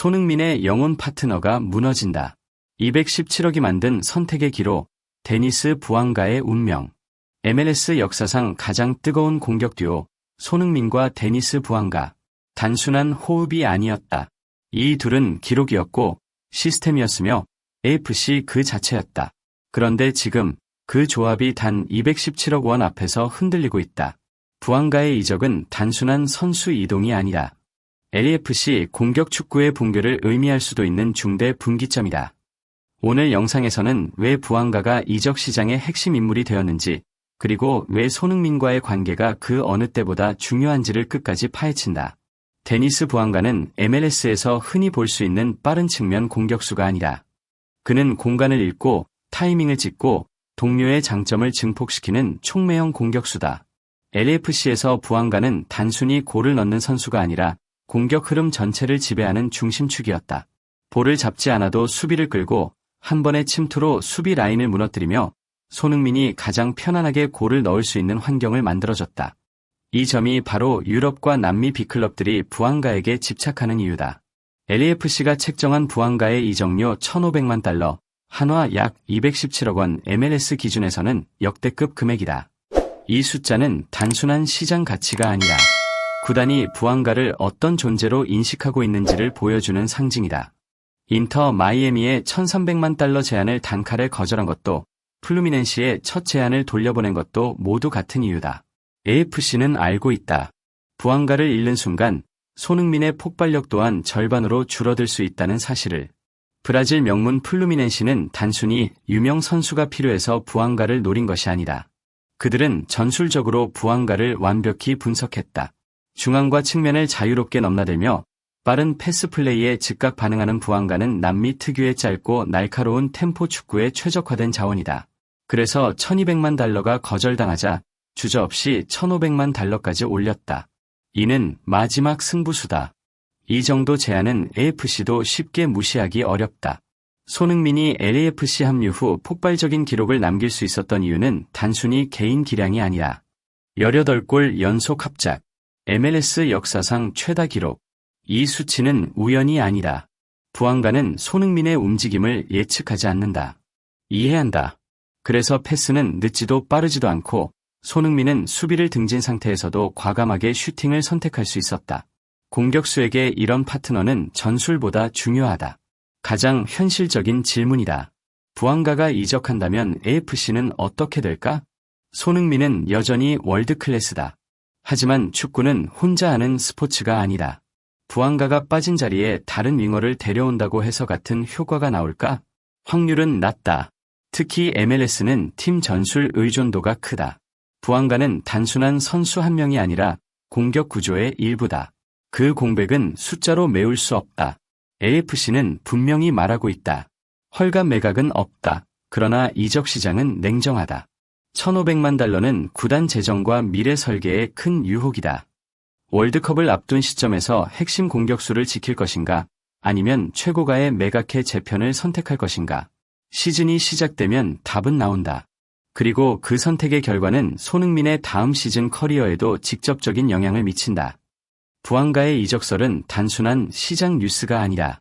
손흥민의 영혼 파트너가 무너진다. 217억이 만든 선택의 기로 데니스 부앙가의 운명. MLS 역사상 가장 뜨거운 공격 듀오 손흥민과 데니스 부앙가. 단순한 호흡이 아니었다. 이 둘은 기록이었고 시스템이었으며 AFC 그 자체였다. 그런데 지금 그 조합이 단 217억 원 앞에서 흔들리고 있다. 부안가의 이적은 단순한 선수 이동이 아니라 LAFC 공격 축구의 붕괴를 의미할 수도 있는 중대 분기점이다. 오늘 영상에서는 왜 부안가가 이적 시장의 핵심 인물이 되었는지 그리고 왜 손흥민과의 관계가 그 어느 때보다 중요한지를 끝까지 파헤친다. 데니스 부안가는 MLS에서 흔히 볼 수 있는 빠른 측면 공격수가 아니라 그는 공간을 읽고 타이밍을 찍고 동료의 장점을 증폭시키는 촉매형 공격수다. LAFC에서 부안가는 단순히 골을 넣는 선수가 아니라 공격 흐름 전체를 지배하는 중심축이었다. 볼을 잡지 않아도 수비를 끌고 한 번의 침투로 수비 라인을 무너뜨리며 손흥민이 가장 편안하게 골을 넣을 수 있는 환경을 만들어줬다. 이 점이 바로 유럽과 남미 B클럽들이 부안가에게 집착하는 이유다. LAFC가 책정한 부안가의 이적료 1,500만 달러, 한화 약 217억 원 MLS 기준에서는 역대급 금액이다. 이 숫자는 단순한 시장 가치가 아니라 구단이 부안가를 어떤 존재로 인식하고 있는지를 보여주는 상징이다. 인터 마이애미의 1300만 달러 제안을 단칼에 거절한 것도 플루미넨시의 첫 제안을 돌려보낸 것도 모두 같은 이유다. AFC는 알고 있다. 부안가를 잃는 순간 손흥민의 폭발력 또한 절반으로 줄어들 수 있다는 사실을 브라질 명문 플루미넨시는 단순히 유명 선수가 필요해서 부안가를 노린 것이 아니다. 그들은 전술적으로 부안가를 완벽히 분석했다. 중앙과 측면을 자유롭게 넘나들며 빠른 패스 플레이에 즉각 반응하는 부안가는 남미 특유의 짧고 날카로운 템포 축구에 최적화된 자원이다. 그래서 1200만 달러가 거절당하자 주저없이 1500만 달러까지 올렸다. 이는 마지막 승부수다. 이 정도 제안은 AFC도 쉽게 무시하기 어렵다. 손흥민이 LAFC 합류 후 폭발적인 기록을 남길 수 있었던 이유는 단순히 개인 기량이 아니라 18골 연속 합작, MLS 역사상 최다 기록. 이 수치는 우연이 아니라 부안가는 손흥민의 움직임을 예측하지 않는다. 이해한다. 그래서 패스는 늦지도 빠르지도 않고 손흥민은 수비를 등진 상태에서도 과감하게 슈팅을 선택할 수 있었다. 공격수에게 이런 파트너는 전술보다 중요하다. 가장 현실적인 질문이다. 부안가가 이적한다면 AFC는 어떻게 될까? 손흥민은 여전히 월드클래스다. 하지만 축구는 혼자 하는 스포츠가 아니다. 부안가가 빠진 자리에 다른 윙어를 데려온다고 해서 같은 효과가 나올까? 확률은 낮다. 특히 MLS는 팀 전술 의존도가 크다. 부안가는 단순한 선수 한 명이 아니라 공격 구조의 일부다. 그 공백은 숫자로 메울 수 없다. AFC는 분명히 말하고 있다. 헐값 매각은 없다. 그러나 이적 시장은 냉정하다. 1500만 달러는 구단 재정과 미래 설계에 큰 유혹이다. 월드컵을 앞둔 시점에서 핵심 공격수를 지킬 것인가 아니면 최고가의 매각해 재편을 선택할 것인가 시즌이 시작되면 답은 나온다. 그리고 그 선택의 결과는 손흥민의 다음 시즌 커리어에도 직접적인 영향을 미친다. 부안가의 이적설은 단순한 시장 뉴스가 아니라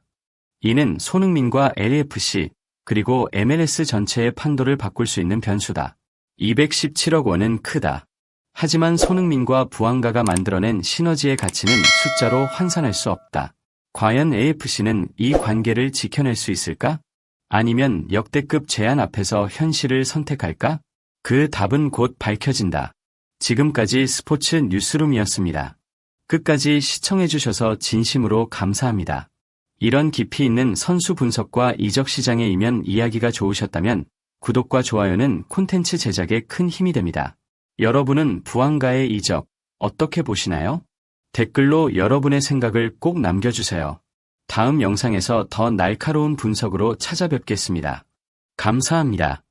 이는 손흥민과 LAFC 그리고 MLS 전체의 판도를 바꿀 수 있는 변수다. 217억 원은 크다. 하지만 손흥민과 부안가가 만들어낸 시너지의 가치는 숫자로 환산할 수 없다. 과연 AFC는 이 관계를 지켜낼 수 있을까? 아니면 역대급 제안 앞에서 현실을 선택할까? 그 답은 곧 밝혀진다. 지금까지 스포츠 뉴스룸이었습니다. 끝까지 시청해주셔서 진심으로 감사합니다. 이런 깊이 있는 선수 분석과 이적 시장의 이면 이야기가 좋으셨다면 구독과 좋아요는 콘텐츠 제작에 큰 힘이 됩니다. 여러분은 부안가의 이적 어떻게 보시나요? 댓글로 여러분의 생각을 꼭 남겨주세요. 다음 영상에서 더 날카로운 분석으로 찾아뵙겠습니다. 감사합니다.